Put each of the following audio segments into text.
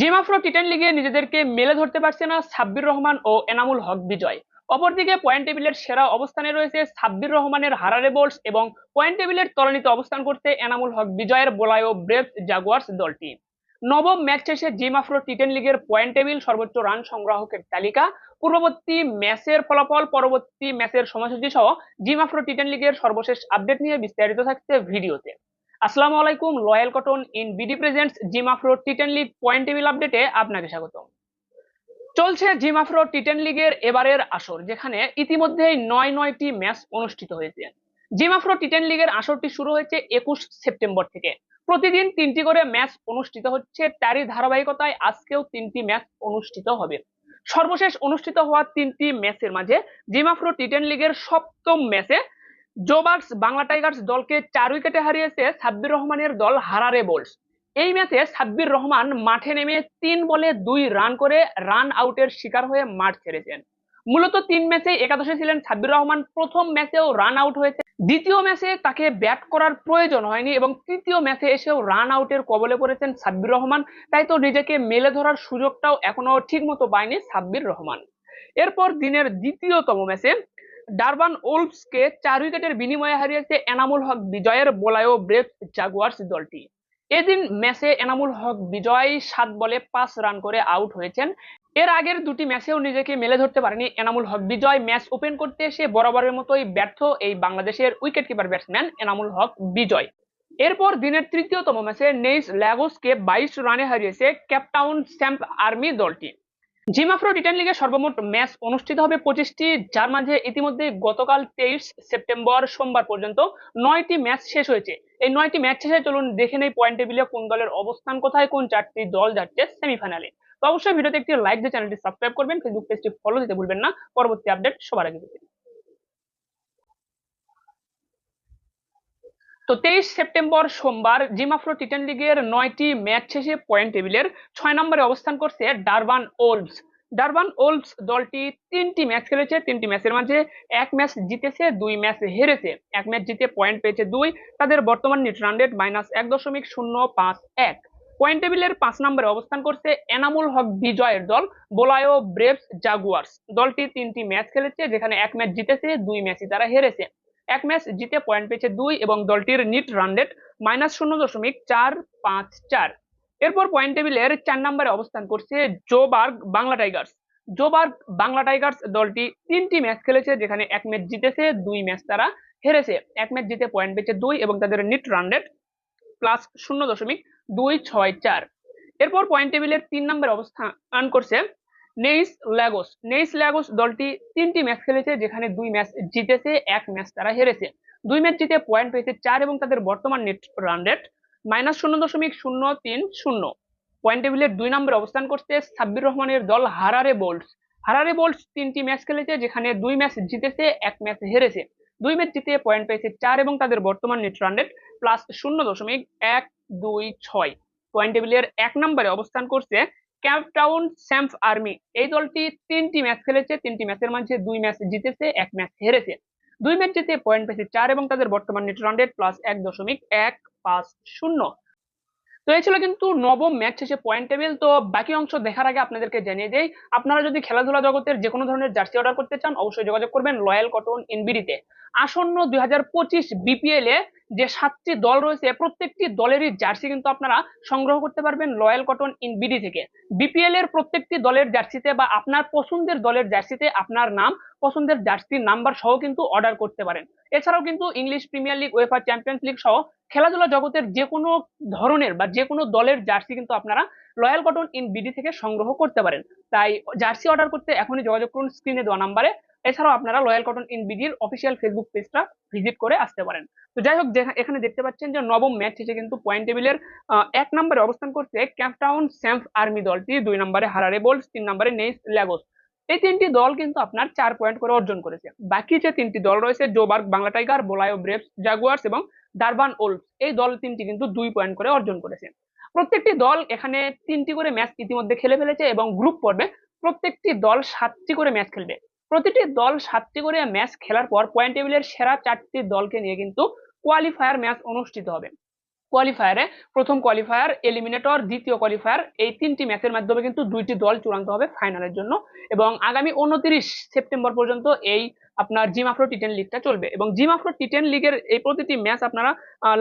জিমাফ্রো T ten লিগে নিজেদেরকে মেলে ধরতে পারছে না সাব্বির রহমান ও এনামুল হক বিজয়। অপরদিকে পয়েন্ট টেবিলের সেরা অবস্থানে রয়েছে সাব্বির রহমানের হারারে বোল্টস এবং পয়েন্ট টেবিলের তলানিতে অবস্থান করতে এনামুল হক বিজয়ের বোলায় ব্রেভ জাগুয়ার্স দলটি। নবম ম্যাচ শেষে জিমাফ্রো টি টেন লিগের পয়েন্ট টেবিল সর্বোচ্চ রান সংগ্রাহকের তালিকা। পূর্ববর্তী ম্যাচের ফলাফল, পরবর্তী ম্যাচের সময়সূচি সহ জিমাফ্রো টি টেন লিগের সর্বশেষ আপডেট নিয়ে বিস্তারিত থাকছে ভিডিওতে। আসসালামু আলাইকুম Loyal Cotton in BD presents Zim Afro T ten league point table আপডেটে আপনাকে স্বাগত চলছে জিমাফ্রো টি টেন লিগের এবারের আসর, যেখানে ইতিমধ্যেই নয় নয়টি ম্যাচ অনুষ্ঠিত হয়েছে। জিমাফ্রো টি টেন লিগের আসরটি শুরু হয়েছে একুশ সেপ্টেম্বর থেকে। প্রতিদিন তিনটি করে ম্যাচ অনুষ্ঠিত হচ্ছে, তারই ধারাবাহিকতায় আজকেও তিনটি ম্যাচ অনুষ্ঠিত হবে। সর্বশেষ অনুষ্ঠিত হওয়া তিনটি ম্যাচের মাঝে জিমাফ্রো টি টেন লিগের সপ্তম ম্যাচে জোবার্স বাংলা টাইগার্স দলকে চার উইকেটে হারিয়েছে সাব্বির রহমানের দল হারারে বোল্টস এই ম্যাচে সাব্বির রহমান মাঠে নেমে তিন বলে দুই রান করে রান আউটের শিকার হয়ে মাঠ ছেড়েছেন। মূলত তিন ম্যাচে একাদশে ছিলেন সাব্বির রহমান, প্রথম ম্যাচেও রান আউট হয়েছে। দ্বিতীয় ম্যাচে তাকে ব্যাট করার প্রয়োজন হয়নি এবং তৃতীয় ম্যাচে এসেও রান আউটের কবলে পড়েছেন সাব্বির রহমান, তাই তো নিজেকে মেলে ধরার সুযোগটাও এখনও ঠিক মতো পায়নি সাব্বির রহমান। এরপর দিনের দ্বিতীয়তম ম্যাচে ডারবান ওলফসকে চার উইকেটের বিনিময়ে হারিয়েছে এনামুল হক বিজয়ের বোলায়ো ব্রেভ জাগুয়ার্স দলটি। এদিন ম্যাচে এনামুল হক বিজয় সাত বলে পাঁচ রান করে আউট হয়েছেন। এর আগের দুটি ম্যাচেও নিজেকে মেলে ধরতে পারেনি এনামুল হক। বিজয় ম্যাচ ওপেন করতে এসে বরাবরের মতোই ব্যর্থ এই বাংলাদেশের wicket keeper batsman Enamul Haque Bijoy. এরপর দিনের তৃতীয়তম ম্যাচে নেইস ল্যাগোসকে বাইশ রানে হারিয়েছে ক্যাপটাউন স্ট্যাম্প আর্মি দলটি। জিমাফ্রো রিটার্ন লিগের লিগে সর্বমোট ম্যাচ অনুষ্ঠিত হবে পঁচিশটি, যার মাঝে ইতিমধ্যে গতকাল তেইশ সেপ্টেম্বর সোমবার পর্যন্ত নয়টি ম্যাচ শেষ হয়েছে। এই নয়টি ম্যাচ শেষে চলুন দেখে নেই পয়েন্ট টেবিলে কোন দলের অবস্থান কোথায়, কোন চারটি দল যাচ্ছে সেমিফাইনালে তো অবশ্যই ভিডিওতে একটি লাইক দিয়ে চ্যানেলটি সাবস্ক্রাইব করবেন ফেসবুক পেজটি ফলো দিতে ভুলবেন না। পরবর্তী আপডেট সবার আগে তো তেইশ সেপ্টেম্বর সোমবার জিমাফ্রো টি টেন লিগের নয়টি ম্যাচ শেষে পয়েন্ট টেবিলের ছয় নম্বরে অবস্থান করছে ডারবান ওলভস। ডারবান ওলভস দলটি তিনটি ম্যাচ খেলেছে, তিনটি ম্যাচের মাঝে এক ম্যাচ জিতেছে, দুই ম্যাচ হেরেছে। এক ম্যাচ জিতে পয়েন্ট পেয়েছে দুই, তাদের বর্তমান নিট রান রেট মাইনাস এক দশমিক শূন্য পাঁচ এক। পয়েন্ট টেবিলের পাঁচ নম্বরে অবস্থান করছে এনামুল হক বিজয়ের দল, বোলায়ো ব্রেভস জাগুয়ার্স। দলটি তিনটি ম্যাচ খেলেছে, যেখানে এক ম্যাচ জিতেছে, দুই ম্যাচই তারা হেরেছে। এক ম্যাচ জিতে পয়েন্ট পেয়েছে দুই এবং দলটির নিট রান রেট মাইনাস শূন্য দশমিক চার পাঁচ চার। এরপর পয়েন্ট টেবিলের চার নম্বরে অবস্থান করছে Joburg Bangla Tigers. Joburg Bangla Tigers দলটি তিনটি ম্যাচ খেলেছে যেখানে এক ম্যাচ জিতেছে, দুই ম্যাচ তারা হেরেছে। এক ম্যাচ জিতে পয়েন্ট পেয়েছে দুই এবং তাদের নিট রান রেট প্লাস শূন্য দশমিক দুই ছয় চার। এরপর পয়েন্ট টেবিলের তিন নম্বরে অবস্থান করছে নেইস ল্যাগোস নেইস ল্যাগোস দলটি তিনটি ম্যাচ খেলেছে যেখানে দুই ম্যাচ জিতেছে, এক ম্যাচ তারা হেরেছে। দুই ম্যাচ জিতে পয়েন্ট পেয়েছে চার এবং তাদের বর্তমান নেট রান রেট মাইনাস শূন্য দশমিক শূন্য তিন শূন্য। পয়েন্ট টেবিলের দুই নম্বরে অবস্থান করছে সাব্বির রহমানের দল হারারে বোল্টস হারারে বোল্টস তিনটি ম্যাচ খেলেছে যেখানে দুই ম্যাচ জিতেছে, এক ম্যাচ হেরেছে। দুই ম্যাচ জিতে পয়েন্ট পেয়েছে চার এবং তাদের বর্তমান নেট রান রেট প্লাস শূন্য দশমিক এক দুই ছয়। পয়েন্ট টেবিলের এক নম্বরে অবস্থান করছে ক্যাপটাউন স্যাম্প আর্মি এই দলটি তিনটি ম্যাচ খেলেছে, তিনটি ম্যাচের মাঝে দুই ম্যাচ জিতেছে, এক ম্যাচ হেরেছে। দুই ম্যাচ জিতে পয়েন্ট পেয়েছে চার এবং তাদের বর্তমান নেট রান রেট প্লাস এক দশমিক এক পাঁচ শূন্য। তো এই ছিল কিন্তু নবম ম্যাচ শেষে পয়েন্ট টেবিল তো বাকি অংশ দেখার আগে আপনাদেরকে জানিয়ে দেই, আপনারা যদি খেলাধুলা জগতের যে কোনো ধরনের জার্সি অর্ডার করতে চান, অবশ্যই যোগাযোগ করবেন লয়াল কটন ইনবিডিতে আসন্ন দুই হাজার পঁচিশ বিপিএল এ যে সাতটি দল রয়েছে, প্রত্যেকটি দলেরই জার্সি কিন্তু আপনারা সংগ্রহ করতে পারবেন লয়াল কটন ইন বিডি থেকে। বিপিএল এর প্রত্যেকটি দলের জার্সিতে বা আপনার পছন্দের দলের জার্সিতে আপনার নাম, পছন্দের জার্সির নাম্বার সহ কিন্তু অর্ডার করতে পারেন। এছাড়াও কিন্তু English premier league wafer champions league সহ খেলাধুলা জগতের যে কোনো ধরনের বা যে কোনো দলের জার্সি কিন্তু আপনারা লয়াল কটন ইন বিডি থেকে সংগ্রহ করতে পারেন। তাই জার্সি অর্ডার করতে এখনই যোগাযোগ করুন স্ক্রিনে দেওয়া নাম্বারে। এছাড়াও আপনারা লয়াল কটন ইন বিডির অফিসিয়াল ফেসবুক পেজটা ভিজিট করে আসতে পারেন। তো যাই হোক এখানে দেখতে পাচ্ছেন যে নবম ম্যাচ শেষে কিন্তু পয়েন্ট টেবিলের এক নম্বরে অবস্থান করছে ক্যাপটাউন স্যাম্প আর্মি দলটি। দুই নম্বরে হারারে বোল্স তিন নম্বরে নেইস ল্যাগোস এই তিনটি দল কিন্তু আপনার চার পয়েন্ট করে অর্জন করেছে। বাকি যে তিনটি দল রয়েছে Joburg Bangla Tiger Bulawayo Braves Jaguars এবং ডারবান ওলস এই দল তিনটি কিন্তু দুই পয়েন্ট করে অর্জন করেছে। প্রত্যেকটি দল এখানে তিনটি করে ম্যাচ ইতিমধ্যে খেলে ফেলেছে এবং গ্রুপ পর্বে প্রত্যেকটি দল সাতটি করে ম্যাচ খেলবে। প্রতিটি দল সাতটি করে ম্যাচ খেলার পর পয়েন্ট টেবিলের সেরা চারটি দলকে নিয়ে কিন্তু কোয়ালিফায়ার ম্যাচ অনুষ্ঠিত হবে। কোয়ালিফায়ারে প্রথম কোয়ালিফায়ার এলিমিনেটর দ্বিতীয় কোয়ালিফায়ার এই তিনটি ম্যাচের মাধ্যমে কিন্তু দুইটি দল চূড়ান্ত হবে ফাইনালের জন্য। এবং আগামী উনত্রিশ সেপ্টেম্বর পর্যন্ত এই আপনার জিম আফ্রো টি টেন লিগটা চলবে। এবং জিমাফ্রো টি টেন লিগের এই প্রতিটি ম্যাচ আপনারা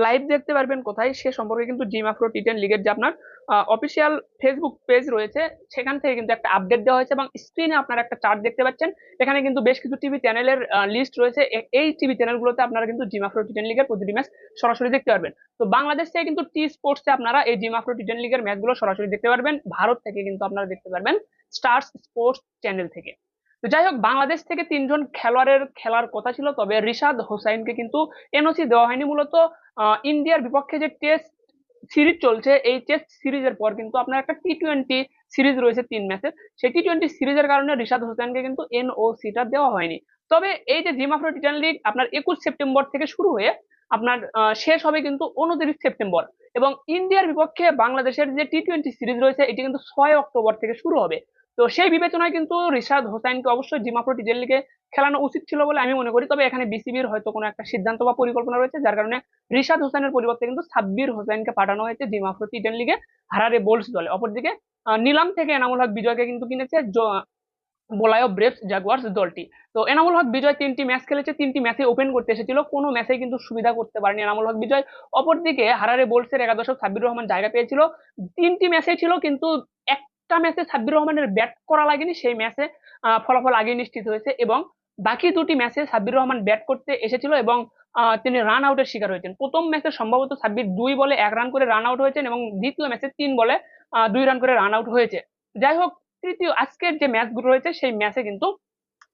লাইভ দেখতে পারবেন কোথায়, সে সম্পর্কে কিন্তু জিমাফ্রো টি টেন লিগের যে আপনার অফিসিয়াল ফেসবুক পেজ রয়েছে, সেখান থেকে কিন্তু একটা আপডেট দেওয়া হয়েছে এবং স্ক্রিনে আপনারা একটা চার্ট দেখতে পাচ্ছেন। এখানে কিন্তু বেশ কিছু টিভি চ্যানেলের লিস্ট রয়েছে। এই টিভি চ্যানেলগুলোতে আপনারা কিন্তু জিমাফ্রো টি টেন লিগের প্রতিটি ম্যাচ সরাসরি দেখতে পারবেন। তো বাংলাদেশ থেকে কিন্তু টি স্পোর্টসে আপনারা এই জিমাফ্রো টি টেন লিগের ম্যাচগুলো সরাসরি দেখতে পারবেন। ভারত থেকে কিন্তু আপনারা দেখতে পারবেন স্টার্স স্পোর্টস চ্যানেল থেকে। তো যাই হোক বাংলাদেশ থেকে তিনজন খেলোয়াড়ের খেলার কথা ছিল, তবে রিশাদ হোসাইনকে কিন্তু এনওসি দেওয়া হয়নি। মূলত ইন্ডিয়ার বিপক্ষে যে টেস্ট সিরিজ চলছে, এই টেস্ট সিরিজের পর কিন্তু আপনার একটা টি টোয়েন্টি সিরিজ রয়েছে তিন ম্যাচের। সেই টি টোয়েন্টি সিরিজের কারণে রিশাদ হোসেনকে কিন্তু এনওসিটা দেওয়া হয়নি। তবে এই যে জিমাফ্রো টি লিগ আপনার একুশ সেপ্টেম্বর থেকে শুরু হয়ে আপনার শেষ হবে কিন্তু উনত্রিশ সেপ্টেম্বর। এবং ইন্ডিয়ার বিপক্ষে বাংলাদেশের যে টি টোয়েন্টি সিরিজ রয়েছে, এটি কিন্তু ছয় অক্টোবর থেকে শুরু হবে। তো সেই বিবেচনায় কিন্তু রিশাদ হোসাইনকে অবশ্যই জিমাফ্রো টি লিগে খেলানো উচিত ছিল বলে আমি মনে করি। তবে এখানে বিসিবির হয়তো কোনো একটা সিদ্ধান্ত বা পরিকল্পনা রয়েছে, যার কারণে রিশাদ হোসেনের পরিবর্তে কিন্তু সাব্বির হোসেনকে পাঠানো হয়েছে জিমাফ্রো টিজেন লিগে হারারে বোলস দলে। অপরদিকে নিলাম থেকে এনামুল হক বিজয়কে কিন্তু কিনেছে বোলায়ো ব্রেভস জাগুয়ার্স দলটি। তো এনামুল হক বিজয় তিনটি ম্যাচ খেলেছে, তিনটি ম্যাচে ওপেন করতে এসেছিল, কোনো ম্যাচে কিন্তু সুবিধা করতে পারেনি এনামুল হক বিজয়। অপরদিকে হারারে বোলসের একাদশক সাব্বির রহমান জায়গা পেয়েছিল, তিনটি ম্যাচে ছিল কিন্তু একটা ম্যাচে সাব্বির রহমানের ব্যাট করা লাগেনি, সেই ম্যাচে ফলাফল আগে নিশ্চিত হয়েছে এবং বাকি দুটি ম্যাচে সাব্বির রহমান ব্যাট করতে এসেছিল এবং তিনি রান আউটের শিকার হয়েছেন। প্রথম ম্যাচে সম্ভবত সাব্বির দুই বলে এক রান করে রান আউট হয়েছেন এবং দ্বিতীয় ম্যাচে তিন বলে দুই রান করে রান আউট হয়েছে। যাই হোক, তৃতীয় আজকের যে ম্যাচগুলো রয়েছে, সেই ম্যাচে কিন্তু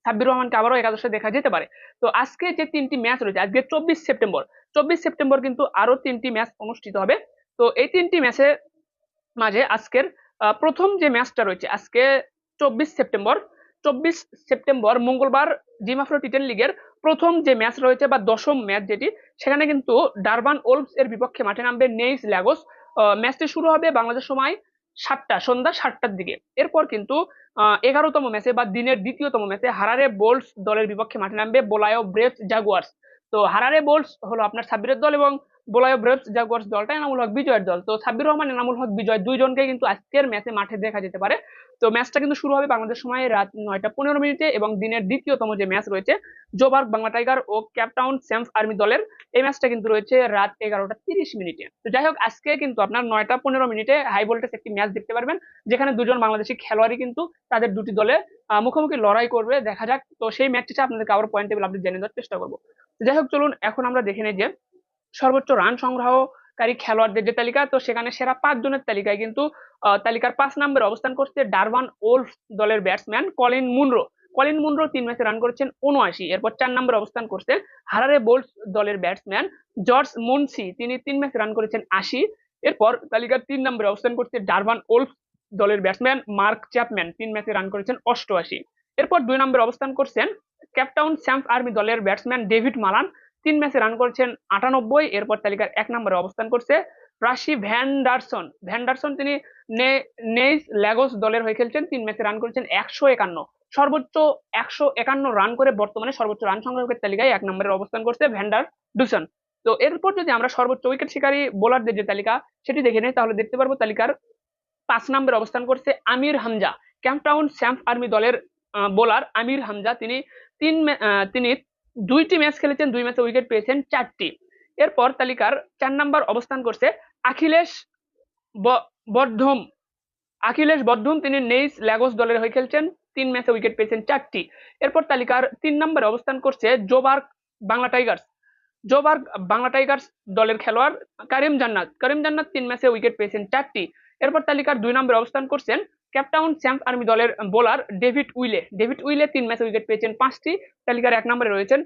সাব্বির রহমানকে আবারও একাদশে দেখা যেতে পারে। তো আজকে যে তিনটি ম্যাচ রয়েছে, আজকে চব্বিশ সেপ্টেম্বর চব্বিশ সেপ্টেম্বর কিন্তু আরও তিনটি ম্যাচ অনুষ্ঠিত হবে। তো এই তিনটি ম্যাচের মাঝে আজকের প্রথম যে ম্যাচটা রয়েছে আজকে চব্বিশ সেপ্টেম্বর চব্বিশ সেপ্টেম্বর মঙ্গলবার জিমাফ্রো টি টেন লিগের প্রথম যে ম্যাচ রয়েছে বা দশম ম্যাচ যেটি, সেখানে কিন্তু ডারবান ওলভস এর বিপক্ষে মাঠে নামবে নেইস ল্যাগোস। ম্যাচটি শুরু হবে বাংলাদেশ সময় সাতটা, সন্ধ্যা সাতটার দিকে। এরপর কিন্তু এগারোতম ম্যাচে বা দিনের দ্বিতীয়তম ম্যাচে হারারে বোল্টস দলের বিপক্ষে মাঠে নামবে বোলায়ো ব্রেভস জাগুয়ার্স। তো হারারে বোল্টস হলো আপনার সাব্বিরের দল এবং বোলায়ো ব্রেভস জাগুয়ার্স দলটা এনামুল হক বিজয়ের দল। তো সাব্বির রহমান, এনামুল হক বিজয় দুইজনকে কিন্তু আজকের ম্যাচে মাঠে দেখা যেতে পারে। তো ম্যাচটা কিন্তু শুরু হবে বাংলাদেশ সময় রাত নয়টা পনেরো মিনিটে এবং দিনের দ্বিতীয়তম যে ম্যাচ রয়েছে, জোবার্গ, বাংলা টাইগার ও ক্যাপটাউন স্যামস আর্মি দলের। এই ম্যাচটা কিন্তু রয়েছে রাত এগারোটা তিরিশ মিনিটে। তো যাই হোক, আজকে কিন্তু আপনার নয়টা পনেরো মিনিটে হাই ভোল্টেজ একটি ম্যাচ দেখতে পারবেন, যেখানে দুজন বাংলাদেশি খেলোয়াড়ই কিন্তু তাদের দুটি দলে মুখোমুখি লড়াই করবে। দেখা যাক, তো সেই ম্যাচটা আপনাদেরকে আবার পয়েন্ট টেবিল আপডেট জেনে দেওয়ার চেষ্টা করব। যাই হোক, চলুন, এখন আমরা দেখে নিই যে সর্বোচ্চ রান সংগ্রহকারী খেলোয়াড়দের যে তালিকা, তো সেখানে সেরা পাঁচ জনের তালিকায় কিন্তু তালিকার পাঁচ নম্বরে অবস্থান করছে ডারবান ওলফ দলের batsman Colin Munro. Colin Munro তিন ম্যাচে রান করেছেন উনআশি এরপর চার নম্বরে অবস্থান করছে হারারে বোল্টস দলের ব্যাটসম্যান জর্জ মুন্সি, তিনি তিন ম্যাচে রান করেছেন আশি, এরপর তালিকার তিন নম্বরে অবস্থান করছে ডারবান ওলফ দলের ব্যাটসম্যান মার্ক চ্যাপম্যান, তিন ম্যাচে রান করেছেন অষ্টআশি। এরপর দুই নম্বরে অবস্থান করছেন ক্যাপটাউন স্যাম্প আর্মি দলের ব্যাটসম্যান ডেভিড মালান তিন ম্যাচে রান করেছেন আটানব্বই, এরপর তালিকার এক নম্বরে অবস্থান করছে রাশি ভ্যান্ডারসন। ভ্যান্ডারসন তিনি নেইস ল্যাগোস দলের হয়ে খেলছেন, তিন ম্যাচে রান করেছেন একশো একান্ন। সর্বোচ্চ একশো একান্ন রান করে বর্তমানে সর্বোচ্চ রান সংগ্রহের তালিকায় এক নম্বরের অবস্থান করছে ভ্যান্ডার ডুসন তো এরপর যদি আমরা সর্বোচ্চ উইকেট শিকারী বোলারদের যে তালিকা, সেটি দেখে নিই, তাহলে দেখতে পারব তালিকার পাঁচ নম্বরে অবস্থান করছে Amir Hamza. Cape Town Samp Army দলের বোলার আমির হামজা। তিনি তিন তিনি দুইটি ম্যাচ খেলেছেন, দুই ম্যাচে উইকেট পেয়েছেন চারটি। এরপর তালিকার চার নাম্বার অবস্থান করছে আখিলেশ বর্ধম। আখিলেশ বর্ধম, তিনি নেইস ল্যাগোস দলের হয়ে খেলছেন, তিন ম্যাচে উইকেট পেয়েছেন চারটি। এরপর তালিকার তিন নম্বরে অবস্থান করছে Joburg Bangla Tigers. Joburg Bangla Tigers দলের খেলোয়াড় কারিম জান্নাত। করিম জান্নাত তিন ম্যাচে উইকেট পেয়েছেন চারটি। এরপর তালিকার দুই নম্বরে অবস্থান করছেন ক্যাপটাউন চ্যাম্প আর্মি দলের bowler David Willey. David Willey তিন ম্যাচে উইকেট পেয়েছেন পাঁচটি, তালিকার এক নম্বরে রয়েছেন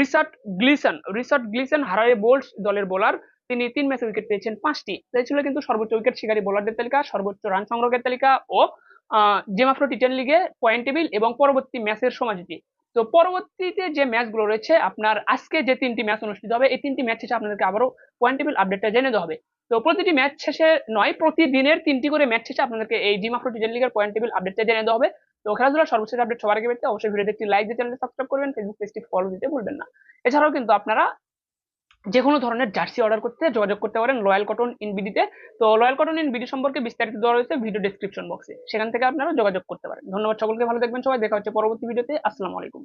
Richard Gleeson. Richard Gleeson, Harare Bolts দলের বোলার, তিনি তিন ম্যাচে উইকেট পেয়েছেন পাঁচটি। তাই ছিল কিন্তু সর্বোচ্চ উইকেট শিকারী বোলারদের তালিকা, সর্বোচ্চ রান সংগ্রহের তালিকা ও জেমাফ্রো টি টেন লিগে পয়েন্ট টেবিল এবং পরবর্তী ম্যাচের সমাজিতি তো পরবর্তীতে যে ম্যাচগুলো রয়েছে, আপনার আজকে যে তিনটি ম্যাচ অনুষ্ঠিত হবে, এই তিনটি ম্যাচ শেষে আপনাদেরকে আবারও পয়েন্ট টেবিল আপডেটটা জেনে দেওয়া হবে। তো প্রতিটি ম্যাচ শেষে নয়, প্রতিদিনের তিনটি করে ম্যাচ শেষে আপনাদেরকে এই জিম টি জেন লিগের পয়েন্ট টেবিল আপডেটটা জেনে দেওয়া হবে। তো খেলাধুলার সর্বশেষ আপডেট সবার আগে পেতে অবশ্যই ভিডিওতে একটি লাইক দিয়ে চ্যানেলটি সাবস্ক্রাইব করবেন ফেসবুক পেজটি ফলো দিতে ভুলবেন না। এছাড়াও কিন্তু আপনারা যে কোনো ধরনের জার্সি অর্ডার করতে, যোগাযোগ করতে পারেন রয়্যাল কটন ইনবিডিতে তো। রয়্যাল কটন ইনবিডি সম্পর্কে বিস্তারিত দেওয়া রয়েছে ভিডিও ডিসক্রিপশন বক্সে সেখান থেকে আপনারা যোগাযোগ করতে পারেন। ধন্যবাদ সকলকে, ভালো দেখবেন সবাই। দেখা হচ্ছে পরবর্তী ভিডিওতে আসসালামু আলাইকুম।